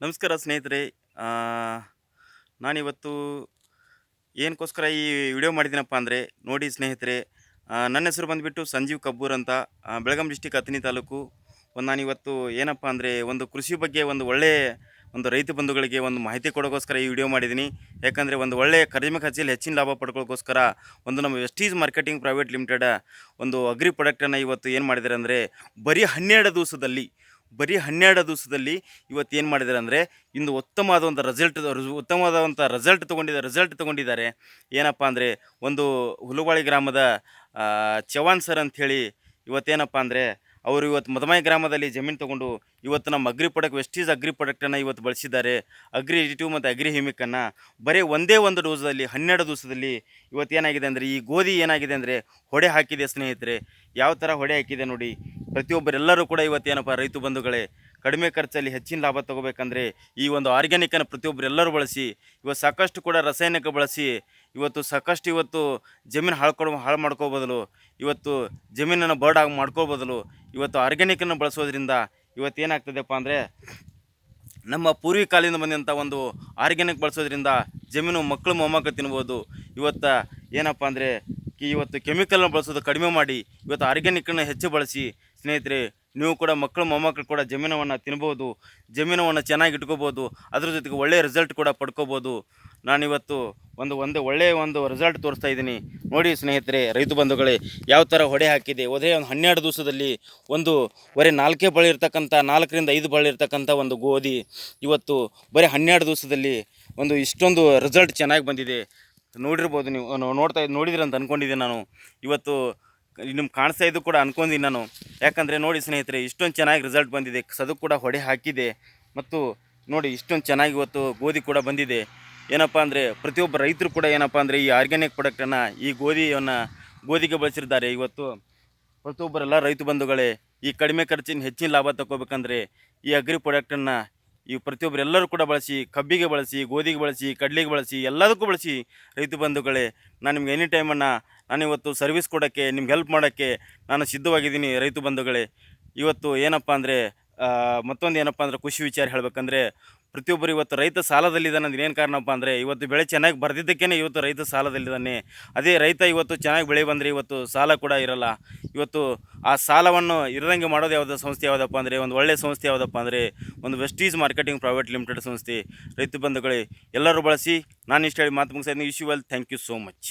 ನಮಸ್ಕಾರ ಸ್ನೇಹಿತರೆ. ನಾನಿವತ್ತು ಏನಕ್ಕೋಸ್ಕರ ಈ ವಿಡಿಯೋ ಮಾಡಿದ್ದೀನಪ್ಪ ಅಂದರೆ ನೋಡಿ ಸ್ನೇಹಿತರೆ ನನ್ನ ಹೆಸರು ಬಂದುಬಿಟ್ಟು ಸಂಜೀವ್ ಕಬ್ಬೂರ್ ಅಂತ ಬೆಳಗಾಂ ಡಿಸ್ಟಿಕ್ ಹತ್ತನಿ ತಾಲೂಕು. ಒಂದು ನಾನಿವತ್ತು ಏನಪ್ಪ ಅಂದರೆ ಒಂದು ಕೃಷಿ ಬಗ್ಗೆ ಒಂದು ಒಳ್ಳೆಯ ಒಂದು ರೈತ ಬಂಧುಗಳಿಗೆ ಒಂದು ಮಾಹಿತಿ ಕೊಡೋಕ್ಕೋಸ್ಕರ ಈ ವಿಡಿಯೋ ಮಾಡಿದ್ದೀನಿ. ಯಾಕಂದರೆ ಒಂದು ಒಳ್ಳೆಯ ಕಡಿಮೆ ಖರ್ಚಲ್ಲಿ ಹೆಚ್ಚಿನ ಲಾಭ ಪಡ್ಕೊಳ್ಳೋಕ್ಕೋಸ್ಕರ ಒಂದು ನಮ್ಮ ವೆಸ್ಟೀಸ್ ಮಾರ್ಕೆಟಿಂಗ್ ಪ್ರೈವೇಟ್ ಲಿಮಿಟೆಡ್ ಒಂದು ಅಗ್ರಿ ಪ್ರಾಡಕ್ಟನ್ನು ಇವತ್ತು ಏನು ಮಾಡಿದ್ದಾರೆ ಅಂದರೆ ಬರೀ ಹನ್ನೆರಡು ದಿವಸದಲ್ಲಿ ಬರೀ ಹನ್ನೆರಡು ದಿವಸದಲ್ಲಿ ಇವತ್ತು ಏನು ಮಾಡಿದ್ದಾರೆ ಅಂದರೆ ಇಂದು ಉತ್ತಮವಾದಂಥ ರಿಸಲ್ಟ್ ಉತ್ತಮವಾದಂಥ ರಿಸಲ್ಟ್ ತೊಗೊಂಡಿದ್ದಾರೆ ರಿಸಲ್ಟ್ ತೊಗೊಂಡಿದ್ದಾರೆ. ಏನಪ್ಪ ಅಂದರೆ ಒಂದು ಹುಲುಬಾಳಿ ಗ್ರಾಮದ ಚವಾನ್ ಸರ್ ಅಂಥೇಳಿ ಇವತ್ತೇನಪ್ಪ ಅಂದರೆ ಅವರು ಇವತ್ತು ಮದಮಾಯಿ ಗ್ರಾಮದಲ್ಲಿ ಜಮೀನು ತೊಗೊಂಡು ಇವತ್ತು ನಮ್ಮ ಅಗ್ರಿ ಪ್ರಾಡಕ್ಟ್ ವೆಸ್ಟೀಸ್ ಅಗ್ರಿ ಪ್ರೊಡಕ್ಟನ್ನು ಇವತ್ತು ಬಳಸಿದ್ದಾರೆ. ಅಗ್ರಿ ಎಡಿಟಿವ್ ಮತ್ತು ಅಗ್ರಿ ಹಿಮಿಕನ್ನು ಬರೀ ಒಂದೇ ಒಂದು ಡೋಸಲ್ಲಿ ಹನ್ನೆರಡು ದಿವಸದಲ್ಲಿ ಇವತ್ತು ಏನಾಗಿದೆ ಅಂದರೆ ಈ ಗೋಧಿ ಏನಾಗಿದೆ ಅಂದರೆ ಹೊಡೆ ಹಾಕಿದೆ ಸ್ನೇಹಿತರೆ. ಯಾವ ಥರ ಹೊಡೆ ಹಾಕಿದೆ ನೋಡಿ. ಪ್ರತಿಯೊಬ್ಬರೆಲ್ಲರೂ ಕೂಡ ಇವತ್ತು ಏನಪ್ಪ, ರೈತ ಬಂಧುಗಳೇ, ಕಡಿಮೆ ಖರ್ಚಲ್ಲಿ ಹೆಚ್ಚಿನ ಲಾಭ ತಗೋಬೇಕಂದ್ರೆ ಈ ಒಂದು ಆರ್ಗ್ಯಾನಿಕನ್ನು ಪ್ರತಿಯೊಬ್ಬರೆಲ್ಲರೂ ಬಳಸಿ, ಇವತ್ತು ಸಾಕಷ್ಟು ಕೂಡ ರಾಸಾಯನಿಕ ಬಳಸಿ, ಇವತ್ತು ಸಾಕಷ್ಟು ಇವತ್ತು ಜಮೀನು ಹಾಳ್ಕೊಡು ಹಾಳು ಮಾಡ್ಕೋ ಬದಲು, ಇವತ್ತು ಜಮೀನನ್ನು ಬರ್ಡ್ ಆಗಿ ಮಾಡ್ಕೋ ಬದಲು, ಇವತ್ತು ಆರ್ಗ್ಯಾನಿಕನ್ನು ಬಳಸೋದ್ರಿಂದ ಇವತ್ತು ಏನಾಗ್ತದೆಪ್ಪ ಅಂದರೆ ನಮ್ಮ ಪೂರ್ವಿಕಾಲದಿಂದ ಬಂದಂಥ ಒಂದು ಆರ್ಗ್ಯಾನಿಕ್ ಬಳಸೋದ್ರಿಂದ ಜಮೀನು ಮಕ್ಕಳು ಮೊಮ್ಮಕ್ಕಳು ತಿನ್ಬೋದು. ಇವತ್ತು ಏನಪ್ಪ ಅಂದರೆ ಇವತ್ತು ಕೆಮಿಕಲ್ನ ಬಳಸೋದು ಕಡಿಮೆ ಮಾಡಿ, ಇವತ್ತು ಆರ್ಗ್ಯಾನಿಕನ್ನು ಹೆಚ್ಚು ಬಳಸಿ ಸ್ನೇಹಿತರೆ, ನೀವು ಕೂಡ ಮಕ್ಕಳು, ಮೊಮ್ಮಕ್ಕಳು ಕೂಡ ಜಮೀನವನ್ನು ತಿನ್ಬೋದು, ಜಮೀನವನ್ನು ಚೆನ್ನಾಗಿ ಇಟ್ಕೋಬೋದು, ಅದ್ರ ಜೊತೆಗೆ ಒಳ್ಳೆಯ ರಿಸಲ್ಟ್ ಕೂಡ ಪಡ್ಕೋಬೋದು. ನಾನಿವತ್ತು ಒಂದು ಒಂದು ಒಳ್ಳೆಯ ಒಂದು ರಿಸಲ್ಟ್ ತೋರಿಸ್ತಾ ಇದ್ದೀನಿ. ನೋಡಿ ಸ್ನೇಹಿತರೆ, ರೈತ ಬಂಧುಗಳೇ, ಯಾವ ಥರ ಹೊಡೆ ಹಾಕಿದೆ. ಒದೇ ಒಂದು ಹನ್ನೆರಡು ದಿವಸದಲ್ಲಿ ಒಂದು ಬರೀ ನಾಲ್ಕೇ ಬಳಿ ಇರ್ತಕ್ಕಂಥ, ನಾಲ್ಕರಿಂದ ಐದು ಬಳಿ ಇರ್ತಕ್ಕಂಥ ಒಂದು ಗೋಧಿ ಇವತ್ತು ಬರೀ ಹನ್ನೆರಡು ದಿವಸದಲ್ಲಿ ಒಂದು ಇಷ್ಟೊಂದು ರಿಸಲ್ಟ್ ಚೆನ್ನಾಗಿ ಬಂದಿದೆ. ನೋಡಿರ್ಬೋದು ನೀವು ನೋಡ್ತಾ, ನೋಡಿದಿರ ಅಂತ ಅಂದ್ಕೊಂಡಿದ್ದೆ ನಾನು. ಇವತ್ತು ನಿಮ್ಗೆ ಕಾಣಿಸ್ತಾ ಇದ್ದು ಕೂಡ ಅನ್ಕೊಂಡಿದ್ದೀನಿ ನಾನು. ಯಾಕಂದರೆ ನೋಡಿ ಸ್ನೇಹಿತರೆ, ಇಷ್ಟೊಂದು ಚೆನ್ನಾಗಿ ರಿಸಲ್ಟ್ ಬಂದಿದೆ. ಸದು ಕೂಡ ಹೊಡೆ ಹಾಕಿದೆ. ಮತ್ತು ನೋಡಿ ಇಷ್ಟೊಂದು ಚೆನ್ನಾಗಿ ಇವತ್ತು ಗೋಧಿ ಕೂಡ ಬಂದಿದೆ. ಏನಪ್ಪ ಅಂದರೆ ಪ್ರತಿಯೊಬ್ಬ ರೈತರು ಕೂಡ ಏನಪ್ಪ ಅಂದರೆ ಈ ಆರ್ಗ್ಯಾನಿಕ್ ಪ್ರಾಡಕ್ಟನ್ನು ಈ ಗೋಧಿಯನ್ನು ಗೋಧಿಗೆ ಬಳಸಿದ್ದಾರೆ ಇವತ್ತು ಪ್ರತಿಯೊಬ್ಬರೆಲ್ಲ ರೈತ ಬಂಧುಗಳೇ, ಈ ಕಡಿಮೆ ಖರ್ಚಿನ ಹೆಚ್ಚಿನ ಲಾಭ ತಗೋಬೇಕಂದ್ರೆ ಈ ಅಗ್ರಿ ಪ್ರಾಡಕ್ಟನ್ನು ಈ ಪ್ರತಿಯೊಬ್ಬರು ಎಲ್ಲರೂ ಕೂಡ ಬಳಸಿ, ಕಬ್ಬಿಗೆ ಬಳಸಿ, ಗೋಧಿಗೆ ಬಳಸಿ, ಕಡ್ಲಿಗೆ ಬಳಸಿ, ಎಲ್ಲದಕ್ಕೂ ಬಳಸಿ ರೈತ ಬಂಧುಗಳೇ, ನಾನು ನಿಮ್ಗೆ ಎನಿ ಟೈಮನ್ನು ನಾನು ಇವತ್ತು ಸರ್ವಿಸ್ ಕೊಡೋಕ್ಕೆ, ನಿಮ್ಗೆ ಹೆಲ್ಪ್ ಮಾಡೋಕ್ಕೆ ನಾನು ಸಿದ್ಧವಾಗಿದ್ದೀನಿ ರೈತ ಬಂಧುಗಳೇ. ಇವತ್ತು ಏನಪ್ಪ ಅಂದರೆ ಮತ್ತೊಂದು ಏನಪ್ಪ ಅಂದರೆ ಖುಷಿ ವಿಚಾರ ಹೇಳಬೇಕಂದ್ರೆ ಪ್ರತಿಯೊಬ್ಬರು ಇವತ್ತು ರೈತ ಸಾಲದಲ್ಲಿದ್ದಾನೆ ಅಂದ್ರೆ ಏನು ಕಾರಣಪ್ಪ ಅಂದರೆ ಇವತ್ತು ಬೆಳೆ ಚೆನ್ನಾಗಿ ಬರೆದಿದ್ದಕ್ಕೇ ಇವತ್ತು ರೈತ ಸಾಲದಲ್ಲಿದ್ದಾನೆ. ಅದೇ ರೈತ ಇವತ್ತು ಚೆನ್ನಾಗಿ ಬೆಳೆ ಬಂದರೆ ಇವತ್ತು ಸಾಲ ಕೂಡ ಇರಲ್ಲ. ಇವತ್ತು ಆ ಸಾಲವನ್ನು ಇರದಂಗೆ ಮಾಡೋದು ಯಾವುದೋ ಸಂಸ್ಥೆ ಯಾವುದಪ್ಪ ಅಂದರೆ ಒಂದು ಒಳ್ಳೆಯ ಸಂಸ್ಥೆ ಯಾವುದಪ್ಪ ಅಂದರೆ ಒಂದು ವೆಸ್ಟೀಸ್ ಮಾರ್ಕೆಟಿಂಗ್ ಪ್ರೈವೇಟ್ ಲಿಮಿಟೆಡ್ ಸಂಸ್ಥೆ. ರೈತ ಬಂಧುಗಳೇ, ಎಲ್ಲರೂ ಬಳಸಿ ನಾನು ಇಷ್ಟು ಹೇಳಿ ಮಾತು ಮುಗಿಸ್ತಾ ಇದ್ದೀನಿ. Well thank you so much